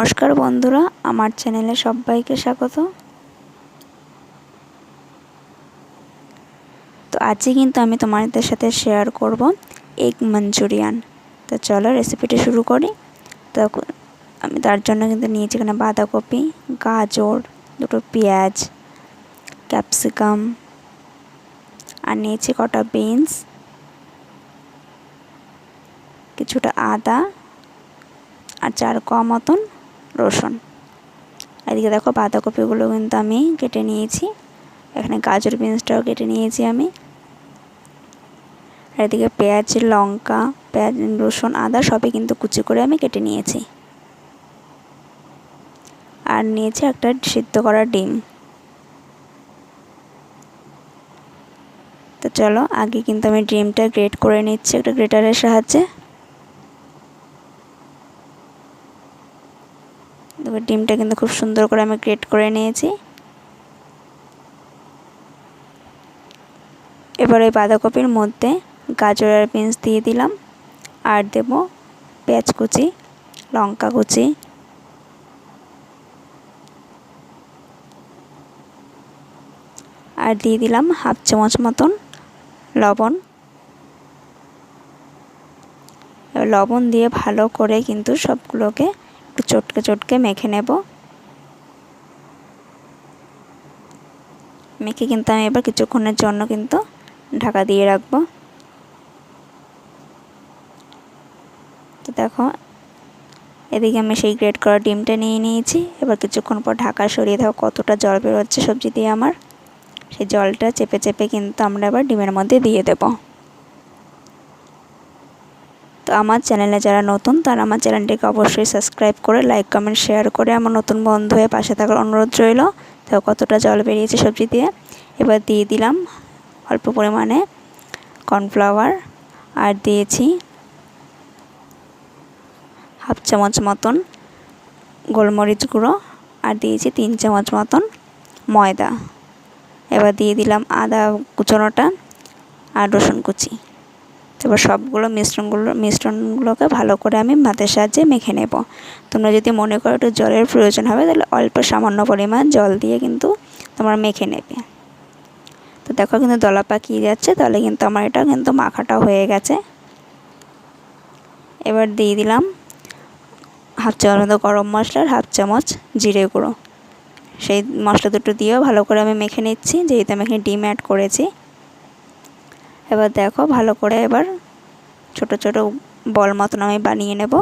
নমস্কার বন্ধুরা, আমার চ্যানেলে সবাইকে স্বাগত। তো আজকে কিন্তু আমি তোমাদের সাথে শেয়ার করব এগ মাঞ্চুরিয়ান তো চলো রেসিপিটি শুরু করি। তো আমি তার জন্য কিন্তু নিয়েছি এখানে বাঁধাকপি, গাজর, দুটো পেঁয়াজ ক্যাপসিকাম আর নিয়েছি কটা বিনস কিছুটা আদা, আর চার ক মতন রসুন। এদিকে দেখো বাঁধাকপিগুলো কিন্তু আমি কেটে নিয়েছি। এখানে গাজর বিনসটাও কেটে নিয়েছি আমি। এদিকে পেঁয়াজ, লঙ্কা, পেঁয়াজ, রসুন, আদা সবই কিন্তু কুচি করে আমি কেটে নিয়েছি। আর নিয়েছি একটা সিদ্ধ করা ডিম। তো চলো, আগে কিন্তু আমি ডিমটা গ্রেট করে নিচ্ছি একটা গ্রেটারের সাহায্যে। দেখো ডিমটা কিন্তু খুব সুন্দর করে আমি গ্রেট করে নিয়েছি। এবার ওই বাঁধাকপির মধ্যে গাজর আর বিনস দিয়ে দিলাম। আর দেব পেঁয়াজ কুচি, লঙ্কা কুচি। আর দিয়ে দিলাম হাফ চামচ মতন লবণ। লবণ দিয়ে ভালো করে কিন্তু সবগুলোকে একটু চটকে চটকে মেখে নেব। মেখে কিন্তু আমি এবার কিছুক্ষণের জন্য কিন্তু ঢাকা দিয়ে রাখব। তো দেখো, এদিকে আমি সেই গ্রেড করা ডিমটা নিয়ে নিয়েছি। এবার কিছুক্ষণ পর ঢাকা সরিয়ে দাও, কতটা জল বেরোচ্ছে সবজি দিয়ে আমার। সেই জলটা চেপে চেপে কিন্তু আমরা এবার ডিমের মধ্যে দিয়ে দেবো। তো আমার চ্যানেলে যারা নতুন, তারা আমার চ্যানেলটিকে অবশ্যই সাবস্ক্রাইব করে লাইক, কমেন্ট, শেয়ার করে আমার নতুন বন্ধু হয়ে পাশে থাকার অনুরোধ রইল। তো কতটা জল বেরিয়েছে সবজি দিয়ে। এবার দিয়ে দিলাম অল্প পরিমাণে কর্নফ্লাওয়ার আর দিয়েছি হাফ চামচ মতন গোলমরিচ গুঁড়ো আর দিয়েছি তিন চামচ মতন ময়দা। এবার দিয়ে দিলাম আদা কুচোনোটা আর রসুন কুচি। তারপর সবগুলো মিশ্রণগুলো, মিশ্রণগুলোকে ভালো করে আমি ভাতের সাহায্যে মেখে নেব। তোমরা যদি মনে করো একটু জলের প্রয়োজন হবে, তাহলে অল্প সামান্য পরিমাণ জল দিয়ে কিন্তু তোমরা মেখে নেবে। তো দেখো কিন্তু দলা পাকিয়ে যাচ্ছে, তাহলে কিন্তু আমার এটা কিন্তু মাখাটা হয়ে গেছে। এবার দিয়ে দিলাম হাফ চামচ মতো গরম মশলার হাফ চামচ জিরে গুঁড়ো। সেই মশলা দুটো দিয়েও ভালো করে আমি মেখে নিচ্ছি, যেহেতু আমি এখানে ডিম অ্যাড করেছি। এবার দেখো ভালো করে এবার ছোট ছোট বল মতন আমি বানিয়ে নেব।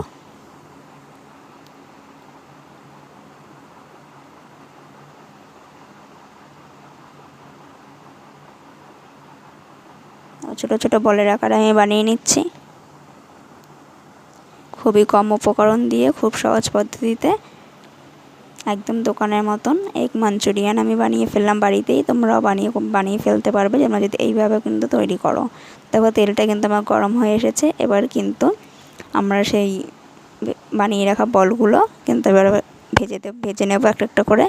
ছোট ছোট বলের আকারে আমি বানিয়ে নিচ্ছি। খুবই কম উপকরণ দিয়ে খুব সহজ পদ্ধতিতে একদম দোকানের মতন, এক মাঞ্চুরিয়ান আমি বানিয়ে ফেললাম বাড়িতেই, তোমরাও বানিয়ে বানিয়ে ফেলতে পারবে যেমন যদি এইভাবে কিন্তু তৈরি করো। দেখো, তেলটা কিন্তু আমার গরম হয়ে এসেছে, এবার কিন্তু আমরা সেই বানিয়ে রাখা বলগুলো কিন্তু এবার ভেজে ভেজে নেব একটা একটা করে।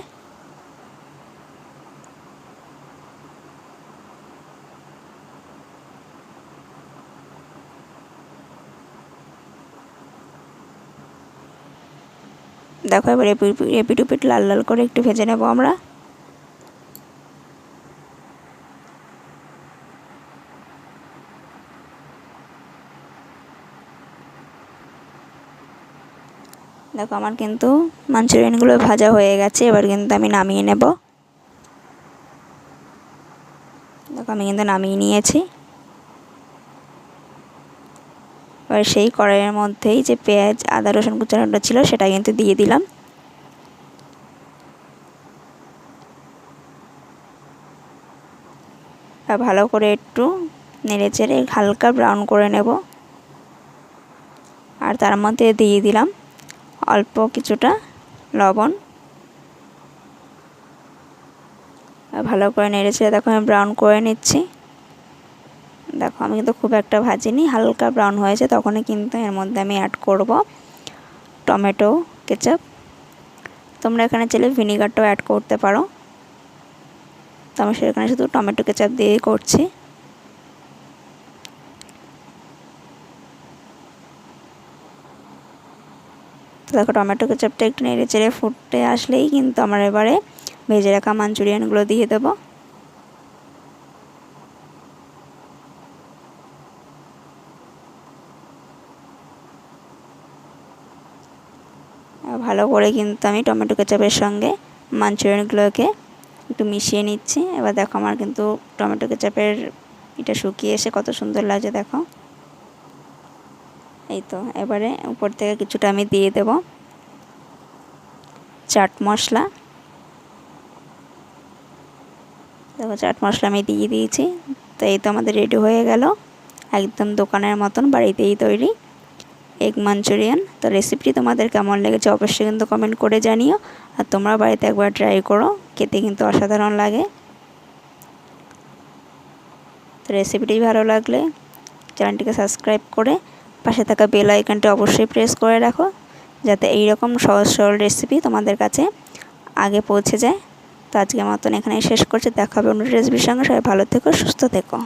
দেখো, এবার এপিট উপিট লাল লাল করে একটু ভেজে নেব আমরা। দেখো, আমার কিন্তু মাঞ্চুরিয়ানগুলো ভাজা হয়ে গেছে, এবার কিন্তু আমি নামিয়ে নেব। দেখো, আমি কিন্তু নামিয়ে নিয়েছি। এবার সেই কড়াইয়ের মধ্যেই যে পেঁয়াজ, আদা, রসুন কুচানোটা ছিল সেটা কিন্তু দিয়ে দিলাম। ভালো করে একটু নেড়ে চেড়ে হালকা ব্রাউন করে নেব। আর তার মধ্যে দিয়ে দিলাম অল্প কিছুটা লবণ। ভালো করে নেড়ে চেড়ে আমি ব্রাউন করে নিচ্ছি। দেখো, আমি কিন্তু খুব একটা ভাজিনি, হালকা ব্রাউন হয়েছে, তখনই কিন্তু এর মধ্যে আমি অ্যাড করব টমেটো কেচাপ তোমরা এখানে চাইলে ভিনিগারটাও অ্যাড করতে পারো। তো আমি সেখানে শুধু টমেটো কেচাপ দিয়েই করছি। দেখো, টমেটো কেচাপটা একটু নেড়ে চেড়ে ফুটে আসলেই কিন্তু আমার এবারে ভেজে রাখা মাঞ্চুরিয়ানগুলো দিয়ে দেবো। ভালো করে কিন্তু আমি টমেটো কেচাপের সঙ্গে মাঞ্চুরিয়ানগুলোকে একটু মিশিয়ে নিচ্ছি। এবার দেখো আমার কিন্তু টমেটো কেচাপের এটা শুকিয়ে এসে কত সুন্দর লাগছে, দেখো। এই তো, এবারে উপর থেকে কিছুটা আমি দিয়ে দেব চাট মশলা। দেখো, চাট মশলা আমি দিয়ে দিয়েছি। তো এই তো আমাদের রেডি হয়ে গেল। একদম দোকানের মতন বাড়িতেই তৈরি। Egg Manchurian. তো রেসিপিটি তোমাদের কেমন লেগেছে অবশ্যই কিন্তু কমেন্ট করে জানিও। আর তোমরা বাড়িতে একবার ট্রাই করো, খেতে কিন্তু অসাধারণ লাগে। তো রেসিপিটি ভালো লাগলে চ্যানেলটিকে সাবস্ক্রাইব করে পাশে থাকা বেল আইকনটি অবশ্যই প্রেস করে রাখো, যাতে এই রকম সহজ সরল রেসিপি তোমাদের কাছে আগে পৌঁছে যায়। তো আজকের মতন এখানেই শেষ করছি। দেখা হবে অন্য রেসিপির সঙ্গে। সবাই ভালো থেকো, সুস্থ থেকো।